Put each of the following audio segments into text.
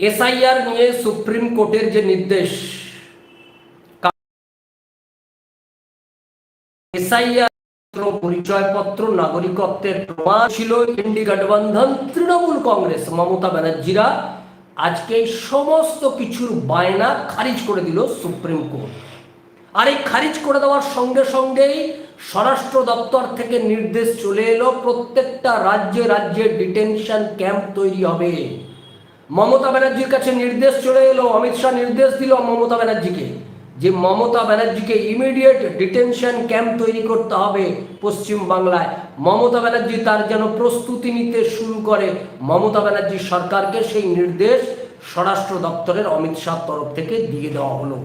SIR নিয়ে supreme কোর্টের যে নির্দেশ, এসআইআর পরিচয়পত্র, নাগরিকত্বের প্রমাণ ছিল ইন্ডি গঠবন্ধন তৃণমূল কংগ্রেস, মমতা ব্যানার্জিরা আজকে সমস্ত কিছুর বায়না খারিজ করে দিল সুপ্রিম কোর্ট। আর এই খারিজ করে দেওয়ার সঙ্গে সঙ্গেই স্বরাষ্ট্র দপ্তর থেকে নির্দেশ চলে এলো, প্রত্যেকটা রাজ্যে রাজ্যে ডিটেনশন ক্যাম্প তৈরি হবে। মমতা ব্যানার্জির কাছে নির্দেশ চলে এলো, অমিত শাহ নির্দেশ দিল মমতা ব্যানার্জিকে যে মমতা ব্যানার্জিকে ইমিডিয়েট ডিটেনশন ক্যাম্প তৈরি করতে হবে পশ্চিম বাংলায়। মমতা ব্যানার্জি তার যেন প্রস্তুতি নিতে শুরু করে। মমতা ব্যানার্জি সরকারকে সেই নির্দেশ স্বরাষ্ট্র দপ্তরের অমিত শাহ তরফ থেকে দিয়ে দেওয়া হলো।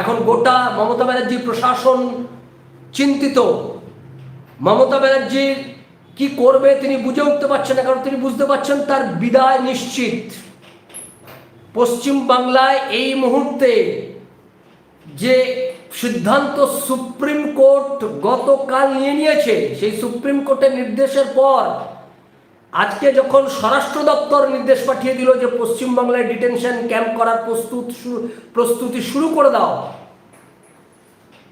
এখন গোটা মমতা ব্যানার্জি প্রশাসন চিন্তিত। মমতা ব্যানার্জি কি করবে তিনি বুঝে উঠতে পারছেন না, কারণ তিনি বুঝতে পারছেন তার বিদায় নিশ্চিত। পশ্চিম বাংলায় এই মুহূর্তে যে সিদ্ধান্ত সুপ্রিম কোর্ট গতকাল নিয়ে নিয়েছে, সেই সুপ্রিম কোর্টের নির্দেশের পর আজকে যখন স্বরাষ্ট্র দপ্তর নির্দেশ পাঠিয়ে দিল যে পশ্চিমবাংলায় ডিটেনশন ক্যাম্প করার প্রস্তুত প্রস্তুতি শুরু করে দাও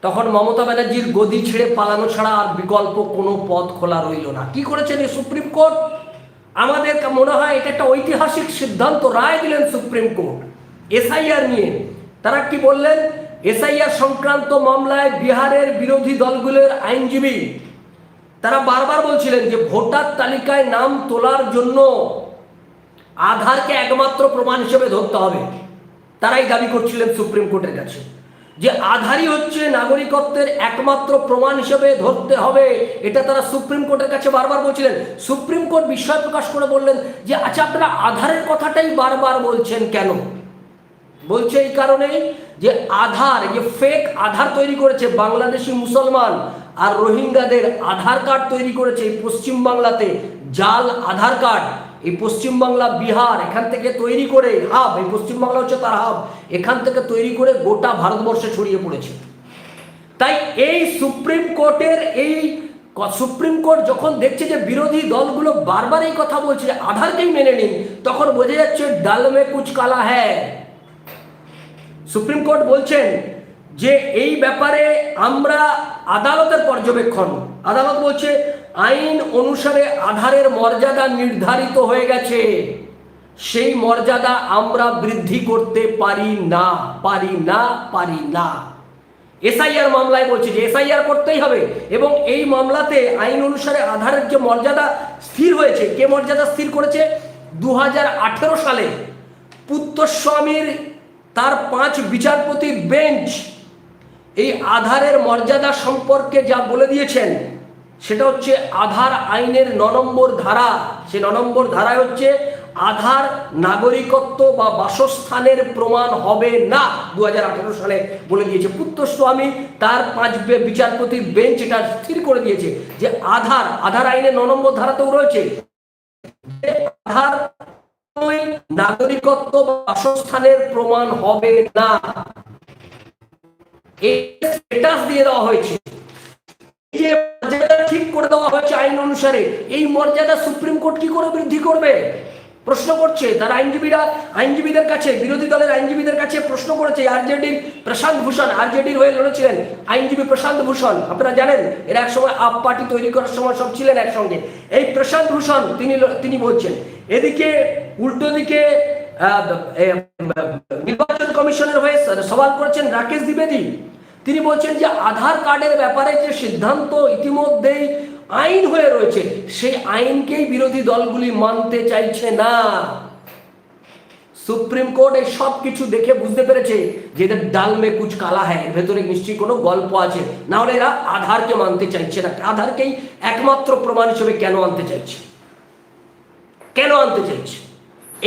তখন মমতা ব্যানার্জির গদি ছেড়ে পালানো ছাড়া আর বিকল্প কোনো পথ খোলা রইল না। কি করেছেন এই সুপ্রিম কোর্ট? আমাদের মনে হয় এটা একটা ঐতিহাসিক সিদ্ধান্ত, রায় দিলেন সুপ্রিম কোর্ট। এসআইআর নিয়ে। তারা কি বললেন? এসআইআর সংক্রান্ত মামলায় বিহারের বিরোধী দলগুলোর আইনজীবী, তারা বারবার বলছিলেন যে ভোটার তালিকায় নাম তোলার জন্য আধারকে একমাত্র প্রমাণ হিসেবে ধরতে হবে। তারাই দাবি করছিলেন সুপ্রিম কোর্টের কাছে। যে আধারই হচ্ছে নাগরিকত্বের একমাত্র প্রমাণ হিসেবে ধরতে হবে, এটা তারা সুপ্রিম কোর্টের কাছে বারবার বলছিলেন। সুপ্রিম কোর্ট বিস্ময় প্রকাশ করে বললেন যে আচ্ছা আপনারা আধারের কথাটাই বারবার বলছেন কেন? বলছে এই কারণে যে আধার যে ফেক আধার তৈরি করেছে বাংলাদেশি মুসলমান আর রোহিঙ্গাদের আধার কার্ড তৈরি করেছে এই পশ্চিমবাংলাতে জাল আধার কার্ড। এই পশ্চিমবাংলা বিহার এখান থেকে তৈরি করে হাব, এই পশ্চিমবাংলা হচ্ছে তার হাব, এখান থেকে তৈরি করে গোটা ভারতবর্ষে ছড়িয়ে পড়েছে। তাই এই সুপ্রিম কোর্টের এই সুপ্রিম কোর্ট যখন দেখছে যে বিরোধী দলগুলো বারবার এই কথা বলছে যে আধারকেই মেনে নিন, তখন বোঝা যাচ্ছে ডাল মে কুচ কালা হ্যায়। সুপ্রিম কোর্ট বলছেন যে এই ব্যাপারে আমরা আদালতের পর্যবেক্ষণ। আদালত বলছে আইন অনুসারে আধারের মর্যাদা নির্ধারিত হয়ে গেছে। সেই মর্যাদা আমরা বৃদ্ধি করতে পারি না পারি না পারি না। এসআইআর মামলায় বলছে যে এসআইআর করতেই হবে এবং এই মামলাতে আইন অনুসারে আধারের যে মর্যাদা স্থির হয়েছে, কে মর্যাদা স্থির করেছে? দু হাজার আঠেরো সালে পুত্রস্বামীর তার পাঁচ বিচারপতির বেঞ্চ এই আধারের মর্যাদা সম্পর্কে যা বলে দিয়েছেন সেটা হচ্ছে আধার আইনের ন নম্বর ধারা। সে ন নম্বর ধারায় হচ্ছে আধার নাগরিকত্ব বা বাসস্থানের প্রমাণ হবে না। দু হাজার আঠারো সালে বলে দিয়েছে পুত্রস্বামী, তার পাঁচ বিচারপতির বেঞ্চ এটা স্থির করে দিয়েছে যে আধার আধার আইনের ন নম্বর ধারাতেও রয়েছে আধার নাগরিকত্ব বা বাসস্থানের প্রমাণ হবে না। স্ট্যাটাস দিয়ে দেওয়া হয়েছে। যে মর্যাদা ঠিক করে দেওয়া হয়েছে আইন অনুসারে, এই মর্যাদা সুপ্রিম কোর্ট কি করে বৃদ্ধি করবে? প্রশ্ন করছে আইনজীবীরা, আইনজীবীদের কাছে, বিরোধী দলের আইনজীবীদের কাছে প্রশ্ন করেছে, আরজেডির প্রশান্ত ভূষণ, আরজেডির হয়ে লড়েছিলেন আইনজীবী প্রশান্ত ভূষণ। আপনারা জানেন, এরা একসময় আপ পার্টি তৈরি করার সময় সব ছিলেন একসঙ্গে। এই প্রশান্ত ভূষণ, তিনি তিনি বলছেন, এদিকে, উল্টো দিকে নির্বাচন কমিশনের হয়ে সওয়াল করেছেন রাকেশ দ্বিবেদী। তিনি বলছেন যে আধার কার্ডের ব্যাপারে যে সিদ্ধান্ত ইতিমধ্যেই আইন হয়ে রয়েছে, সেই আইনকেই বিরোধী দলগুলি মানতে চাইছে না। সুপ্রিম কোর্ট এই সব কিছু দেখে বুঝতে পেরেছে যে এদের ডাল মে কুচ কালা এর ভেতরে নিশ্চয়ই কোনো গল্প আছে। না হলে এরা আধারকে মানতে চাইছে না, আধারকেই একমাত্র প্রমাণ হিসেবে কেন আনতে চাইছে? কেন আনতে চাইছে?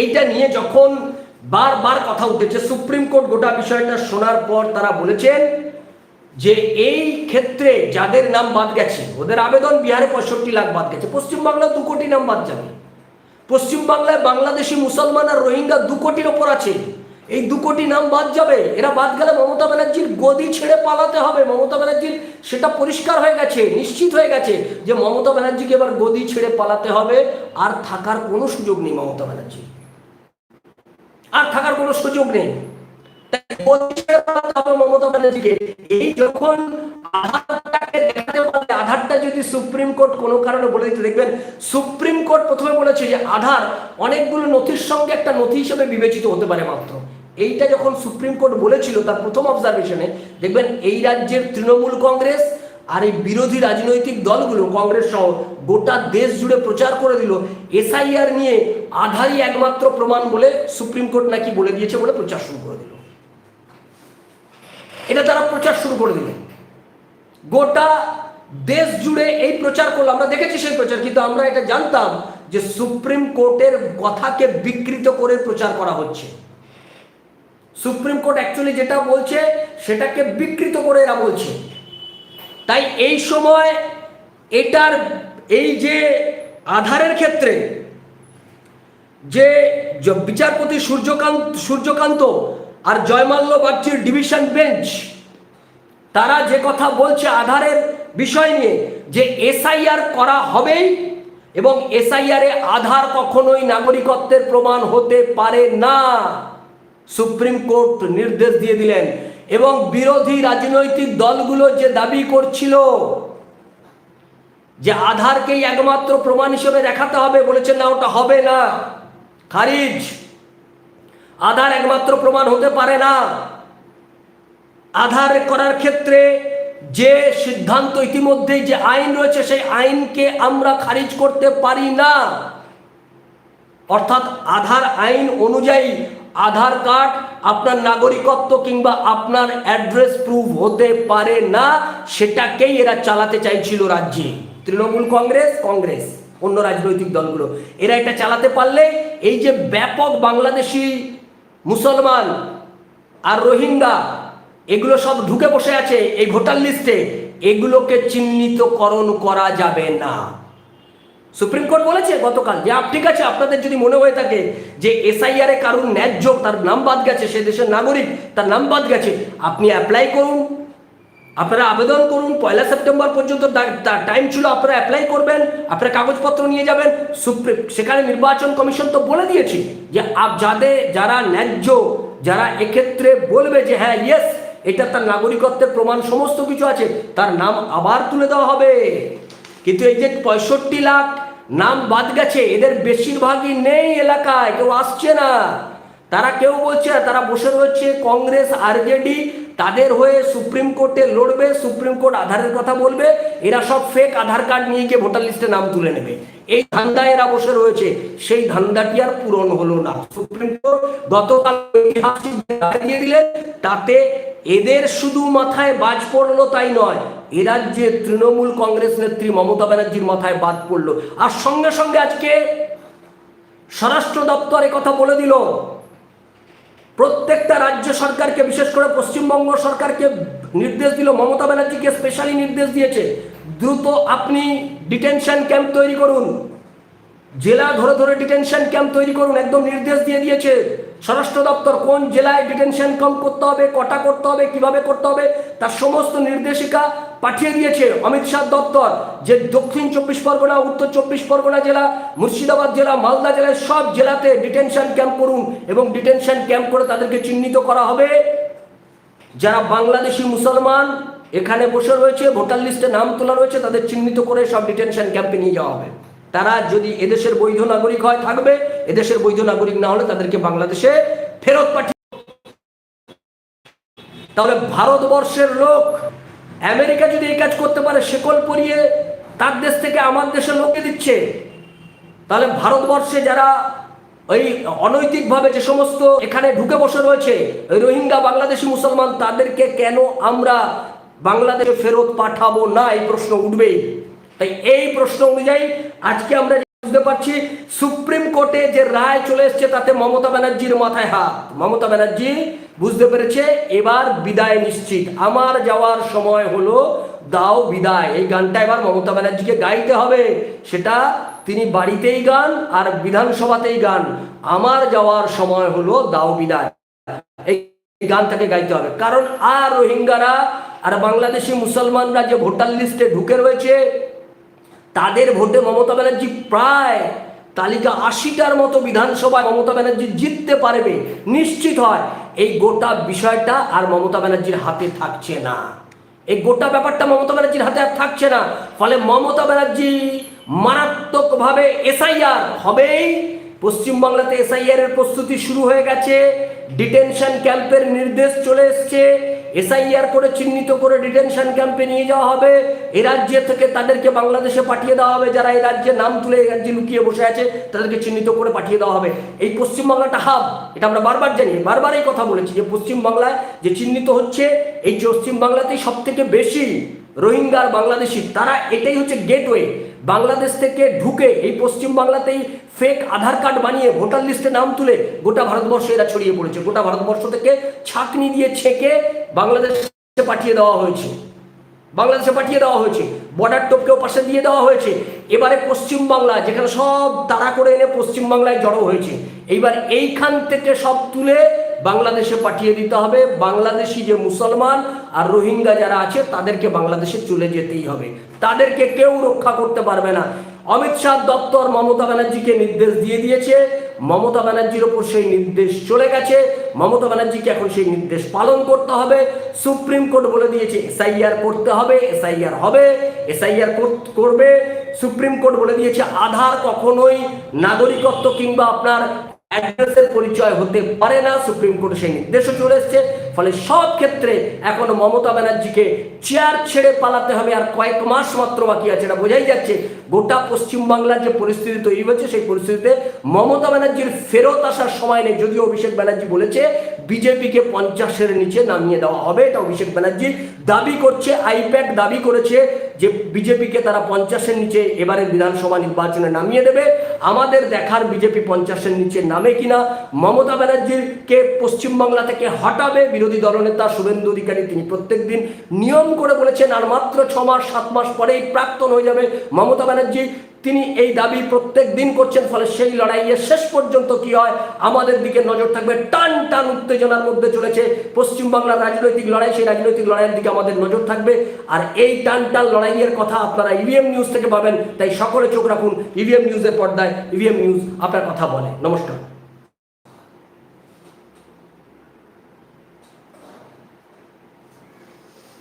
এইটা নিয়ে যখন বারবার কথা উঠেছে, সুপ্রিম কোর্ট গোটা বিষয়টা শোনার পর তারা বলেছেন যে এই ক্ষেত্রে যাদের নাম বাদ গেছে, ওদের আবেদন বিহারে পঁয়ষট্টি লাখ বাদ গেছে। পশ্চিমবাংলা দু কোটি নাম বাদ যাবে। পশ্চিমবাংলায় বাংলাদেশি মুসলমান আর রোহিঙ্গা দু কোটির ওপর আছে। এই দু কোটি নাম বাদ যাবে, এরা বাদ গেলে মমতা ব্যানার্জির গদি ছেড়ে পালাতে হবে। মমতা ব্যানার্জির সেটা পরিষ্কার হয়ে গেছে, নিশ্চিত হয়ে গেছে যে মমতা ব্যানার্জিকে এবার গদি ছেড়ে পালাতে হবে। আর থাকার কোনো সুযোগ নেই মমতা ব্যানার্জি আর থাকার কোনো সুযোগ নেই। মমতা ব্যানার্জিকে। এই যখন আধারটাকে দেখাতে পারবে আধারটা যদি সুপ্রিম কোর্ট কোনো কারণে বলে দিতে, দেখবেন সুপ্রিম কোর্ট প্রথমে বলেছে যে আধার অনেকগুলো নথির সঙ্গে একটা নথি হিসেবে বিবেচিত হতে পারে মাত্র। এইটা যখন সুপ্রিম কোর্ট বলেছিল তার প্রথম অবজারভেশনে দেখবেন এই রাজ্যের তৃণমূল কংগ্রেস আর এই বিরোধী রাজনৈতিক দলগুলো, কংগ্রেস সহ গোটা দেশ জুড়ে প্রচার করে দিল, এসআইআর নিয়ে আধারই একমাত্র প্রমাণ বলে সুপ্রিম কোর্ট নাকি বলে দিয়েছে বলে প্রচার শুরু করে দিল। এটা তারা প্রচার শুরু করে দিলেন গোটা দেশ জুড়ে এই প্রচার করল। আমরা দেখেছি সেই প্রচার, কিন্তু আমরা এটা জানতাম যে সুপ্রিম কোর্টের কথাকে বিকৃত করে প্রচার করা হচ্ছে। সুপ্রিম কোর্ট অ্যাকচুয়ালি যেটা বলছে, সেটাকে বিকৃত করে এরা বলছে। তাই এই সময় এটার এই যে আধারের ক্ষেত্রে যে বিচারপতি সূর্যকান্ত সূর্যকান্ত আর জয়মাল্য বাগচির ডিভিশন বেঞ্চ, তারা যে কথা বলছে আধারের বিষয় নিয়ে, যে এসআইআর করা হবেই এবং এসআইআর আধার কখনোই নাগরিকত্বের প্রমাণ হতে পারে না। সুপ্রিম কোর্ট নির্দেশ দিয়ে দিলেন এবং বিরোধী রাজনৈতিক দলগুলো যে দাবি করছিল যে আধারকেই একমাত্র প্রমাণ হিসেবে দেখাতে হবে, বলেছেন না, ওটা হবে না। খারিজ। আধার একমাত্র প্রমাণ হতে পারে না। আধার করার ক্ষেত্রে যে সিদ্ধান্ত ইতিমধ্যেই যে আইন রয়েছে, সেই আইনকে আমরা খারিজ করতে পারি না। অর্থাৎ আধার আইন অনুযায়ী আধার কার্ড আপনার নাগরিকত্ব কিংবা আপনার অ্যাড্রেস প্রুফ হতে পারে না, সেটাকেই এরা চালাতে চাইছিল রাজ্যে। তৃণমূল কংগ্রেস কংগ্রেস, অন্য রাজনৈতিক দলগুলো। এরা এটা চালাতে পারলে এই যে ব্যাপক বাংলাদেশি মুসলমান আর রোহিঙ্গা, এগুলো সব ঢুকে বসে আছে এই ভোটার লিস্টে। এগুলোকে চিহ্নিতকরণ করা যাবে না। সুপ্রিম কোর্ট বলেছে গতকাল যে ঠিক আছে, আপনাদের যদি মনে হয়ে থাকে যে, এসআইআর এ কারুর ন্যায্য, তার নাম বাদ গেছে, সে দেশের নাগরিক, তার নাম বাদ গেছে, আপনি অ্যাপ্লাই করুন। আপনারা আবেদন করুন, পয়লা সেপ্টেম্বর পর্যন্ত টাইম ছিল, আপনারা অ্যাপ্লাই করবেন, আপনারা কাগজপত্র নিয়ে যাবেন। সুপ্রিম, সেখানে নির্বাচন কমিশন তো বলে দিয়েছি যে আপ- যাদের, যারা ন্যায্য, যারা এক্ষেত্রে বলবে যে হ্যাঁ ইয়েস এটা তার নাগরিকত্বের প্রমাণ, সমস্ত কিছু আছে, তার নাম আবার তুলে দেওয়া হবে। কিন্তু এই যে পঁয়ষট্টি লাখ নাম বাদ গেছে, এদের বেশিরভাগই নেই এলাকায়, কেউ আসছে না। তারা কেউ বলছে তারা বসে রয়েছে, কংগ্রেস, আরজেডি তাদের হয়ে সুপ্রিম কোর্টে লড়বে, সুপ্রিম কোর্ট আধারের কথা বলবে, এরা সব ফেক আধার কার্ড নিয়ে গিয়ে ভোটার লিস্টে নাম তুলে নেবে। এই ধান্দায় এরা বসে রয়েছে, সেই ধান্দাটি আর পূরণ হলো না। সুপ্রিম কোর্ট গতকাল দিয়ে দিলেন, তাতে এদের শুধু মাথায় বাজ পড়ল তাই নয়, এ রাজ্যে তৃণমূল কংগ্রেস নেত্রী মমতা ব্যানার্জির মাথায় বাদ পড়ল। আর সঙ্গে সঙ্গে আজকে স্বরাষ্ট্র দপ্তর কথা বলে দিল প্রত্যেকটা রাজ্য সরকারকে, বিশেষ করে পশ্চিমবঙ্গ সরকারকে নির্দেশ দিল, মমতা ব্যানার্জিকে স্পেশালি নির্দেশ দিয়েছে, দ্রুত আপনি ডিটেনশন ক্যাম্প তৈরি করুন। জেলা ধরে ধরে ডিটেনশন ক্যাম্প তৈরি করুন, একদম নির্দেশ দিয়ে দিয়েছে। স্বরাষ্ট্র দপ্তর কোন জেলায় ডিটেনশন ক্যাম্প করতে হবে, কটা করতে হবে, কীভাবে করতে হবে, তার সমস্ত নির্দেশিকা পাঠিয়ে দিয়েছে অমিত শাহ দপ্তর। যে দক্ষিণ চব্বিশ পরগনা, উত্তর চব্বিশ পরগনা জেলা, মুর্শিদাবাদ জেলা, মালদা জেলায় সব জেলাতে ডিটেনশন ক্যাম্প করুন এবং ডিটেনশন ক্যাম্প করে তাদেরকে চিহ্নিত করা হবে। যারা বাংলাদেশি মুসলমান, এখানে বসে রয়েছে, ভোটার লিস্টে নাম তোলা রয়েছে, তাদের চিহ্নিত করে সব ডিটেনশন ক্যাম্পে নিয়ে যাওয়া হবে। তারা যদি এদেশের বৈধ নাগরিক হয়, থাকবে। এদেশের বৈধ নাগরিক না হলে তাদেরকে বাংলাদেশে ফেরত পাঠিয়ে তাহলে ভারতবর্ষের লোক, আমেরিকা যদি এই কাজ করতে পারে, শেকল পরিয়ে তার দেশ থেকে আমার দেশের লোককে দিচ্ছে। তাহলে ভারতবর্ষে যারা ওই অনৈতিকভাবে যে সমস্ত এখানে ঢুকে বসে রয়েছে, ওই রোহিঙ্গা বাংলাদেশি মুসলমান, তাদেরকে কেন আমরা বাংলাদেশে ফেরত পাঠাবো না? এই প্রশ্ন উঠবেই। তাই এই প্রশ্ন অনুযায়ী আজকে আমরা বুঝতে পারছি, সুপ্রিম কোর্টে যে রায় চলে এসছে তাতে মমতা ব্যানার্জির মাথায় হাত। মমতা ব্যানার্জি বুঝতে পেরেছে, এবার বিদায় নিশ্চিত। আমার যাওয়ার সময় হলো, দাও বিদায়। এই গানটা এবার মমতা ব্যানার্জিকে গাইতে হবে, সেটা তিনি বাড়িতেই গান আর বিধানসভাতেই গান। আমার যাওয়ার সময় হলো, দাও বিদায়। এই গান তাকে গাইতে হবে। কারণ আর রোহিঙ্গারা আর বাংলাদেশি মুসলমানরা যে ভোটার লিস্টে ঢুকে রয়েছে তাদের ভোটে মমতা ব্যানার্জি প্রায় তালিকা আশিটার মতো বিধানসভায় মমতা ব্যানার্জি জিততে পারবে, নিশ্চিত হয়। এই গোটা বিষয়টা আর মমতা ব্যানার্জির হাতে থাকছে না। এই গোটা ব্যাপারটা মমতা ব্যানার্জির হাতে আর থাকছে না। ফলে মমতা ব্যানার্জি মারাত্মকভাবে এসআইআর হবেই। পশ্চিমবাংলাতে এসআইআর এর প্রস্তুতি শুরু হয়ে গেছে। ডিটেনশন ক্যাম্পের নির্দেশ চলে এসছে। এসআইআর করে চিহ্নিত করে ডিটেনশন ক্যাম্পে নিয়ে যাওয়া হবে। এ রাজ্য থেকে তাদেরকে বাংলাদেশে পাঠিয়ে দেওয়া হবে। যারা এই রাজ্যে নাম তুলে এই রাজ্যে লুকিয়ে বসে আছে, তাদেরকে চিহ্নিত করে পাঠিয়ে দেওয়া হবে। এই পশ্চিমবাংলাটা হাব এটা আমরা বারবার জানি, বারবার এই কথা বলেছি যে পশ্চিমবাংলায় যে চিহ্নিত হচ্ছে, এই পশ্চিমবাংলাতেই সব থেকে বেশি রোহিঙ্গার বাংলাদেশি, তারা এটাই হচ্ছে গেটওয়ে বাংলাদেশ থেকে ঢুকে এই পশ্চিম বাংলাতেই ফেক আধার কার্ড বানিয়ে ভোটার লিস্টে নাম তুলে গোটা ভারতবর্ষে এরা ছড়িয়ে পড়েছে। গোটা ভারতবর্ষ থেকে ছাকনি দিয়ে ছেঁকে বাংলাদেশে পাঠিয়ে দেওয়া হয়েছে। বাংলাদেশে পাঠিয়ে দেওয়া হয়েছে। বর্ডার টোপকেও পাশে দিয়ে দেওয়া হয়েছে। এবারে পশ্চিম বাংলা, যেখানে সব তাড়া করে এনে পশ্চিমবাংলায় জড়ো হয়েছে। এইবার এইখান থেকে সব তুলে বাংলাদেশে পাঠিয়ে দিতে হবে। বাংলাদেশি যে মুসলমান আর রোহিঙ্গা যারা আছে, তাদেরকে বাংলাদেশে চলে যেতেই হবে। তাদেরকে কেউ রক্ষা করতে পারবে না। অমিত শাহ দপ্তর মমতা ব্যানার্জিকে নির্দেশ দিয়ে দিয়েছে। মমতা ব্যানার্জির ওপর সেই নির্দেশ চলে গেছে। মমতা ব্যানার্জিকে এখন সেই নির্দেশ পালন করতে হবে। সুপ্রিম কোর্ট বলে দিয়েছে, এসআইআর করতে হবে, এসআইআর হবে, এসআইআর করবে। সুপ্রিম কোর্ট বলে দিয়েছে, আধার কখনোই নাগরিকত্ব কিংবা আপনার অ্যাড্রেসের পরিচয় হতে পারে না, সুপ্রিম কোর্টে সেই নির্দেশও চলে এসছে। ফলে সব ক্ষেত্রে এখন মমতা ব্যানার্জিকে চেয়ার ছেড়ে পালাতে হবে, আর কয়েক মাস মাত্র বাকি আছে এটা বোঝাই যাচ্ছে। গোটা পশ্চিমবাংলার যে পরিস্থিতি তৈরি হয়েছে সেই পরিস্থিতিতে মমতা ব্যানার্জির ফেরত আসার সময় নেই। যদিও অভিষেক ব্যানার্জি বলেছে, বিজেপিকে পঞ্চাশের নিচে নামিয়ে দেওয়া হবে। এটা অভিষেক ব্যানার্জি দাবি করছে আইপ্যাক দাবি করেছে যে বিজেপিকে তারা পঞ্চাশের নিচে এবারে বিধানসভা নির্বাচনে নামিয়ে দেবে। আমাদের দেখার বিজেপি পঞ্চাশের নিচে নামে কিনা, মমতা ব্যানার্জিকে পশ্চিমবাংলা থেকে হটাবে বিরোধী দলনেতা শুভেন্দু অধিকারী, তিনি প্রত্যেকদিন নিয়ম করে বলেছেন, আর মাত্র ছ মাস, সাত মাস পরেই প্রাক্তন হয়ে যাবে মমতা ব্যানার্জি, তিনি এই দাবি প্রত্যেক দিন করছেন, ফলে সেই লড়াইয়ের শেষ পর্যন্ত কি হয়, আমাদের দিকে নজর থাকবে। টান টান উত্তেজনার মধ্যে চলেছে পশ্চিমবাংলার রাজনৈতিক লড়াই, সেই রাজনৈতিক লড়াইয়ের দিকে আমাদের নজর থাকবে। আর এই টান টান লড়াইয়ের কথা আপনারা ইভিএম নিউজ থেকে পাবেন, তাই সকলে চোখ রাখুন ইভিএম নিউজের পর্দায় ইভিএম নিউজ আপনার কথা বলে। নমস্কার।